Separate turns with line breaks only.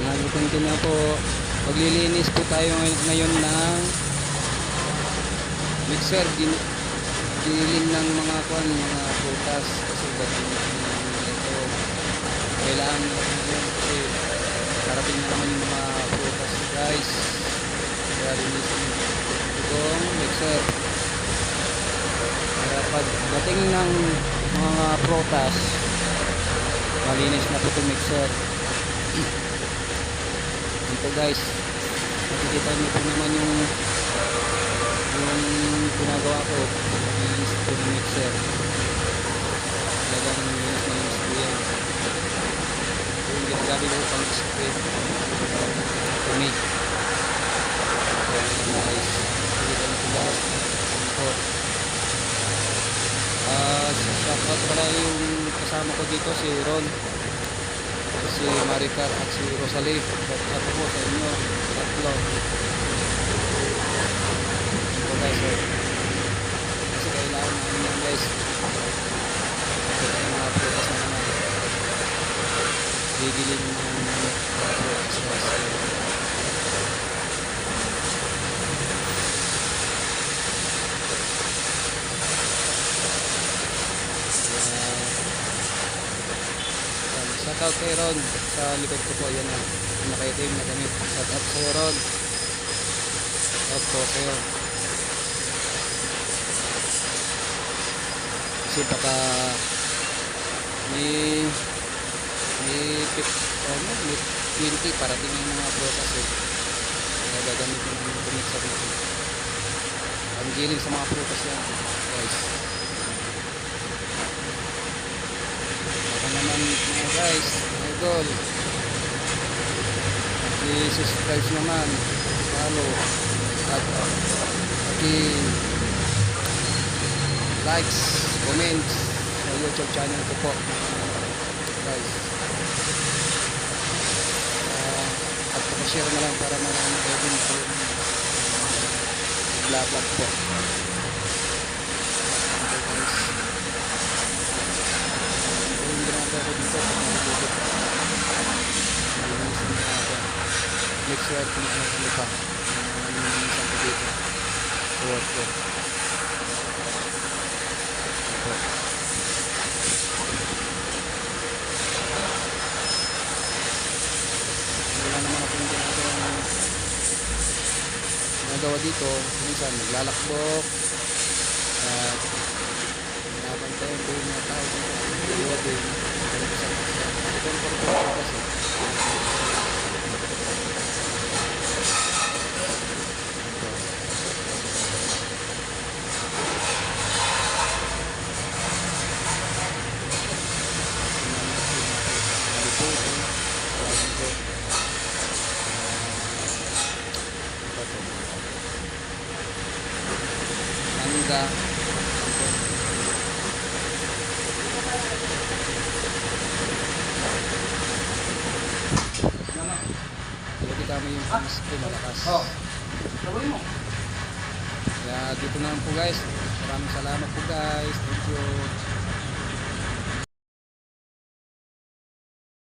Nagpunti na po. Paglilinis po tayo ngay- ngayon ng mixer. Din dilin ng mga kwan, mga prutas. Kasi ba't ito kailangan kasi parating na naman yung mga prutas guys. Kaya linisin itong mixer. Kaya pagdating ng mga prutas, malinis na po itong mixer. Ito guys, makikita niyo po naman yung yung ginagawa ko. Malinis po ng mixer. Talagang linis na linis po yan. Yung ginagamit ko pang spray. Tumig. Ayan guys. Makikita niyo po guys. Ito. Ah, shoutout pala yung kasama ko dito si Ron si Maricar at si Rosalie. Shout out po sa inyo tatlo. Ito guys eh. kasi kailangan namin yan guys. Mga prutas na naman bibili ng mga prutas guys Yan. Shout out kay Ron sa likod ko po yan na nakaitim na gamit. Shout out sa'yo Ron. Shout out po sa'yo. Kasi baka may may tip ano, may 20 parating yung mga prutas eh. Kaya gagamitin ng tumixer natin. Ang giling sa mga prutas yan guys. Baka naman mga guys, idol. I-subscribe naman, follow, at i-likes, comments sa YouTube channel ko po. Guys. Ah, at share na lang para marami yung vlog po. Okay guys. Yung ginagawa ko dito, pag naluluto ko, nalinisin ko ako. Sure kung ano ang lupa. Nalinisan ko dito. Sa work ko. Ito. Wala naman akong ginagawa ng ginagawa dito. Minsan, naglalakbok. At Nabantayan ko yung mga tao dito. Dalawa din. Ito ang pagkakas kasi. Mangga. Pwede kami yung ko malakas.
Oh. Gawin mo.
Kaya dito na lang po guys. Maraming salamat po guys. Thank you.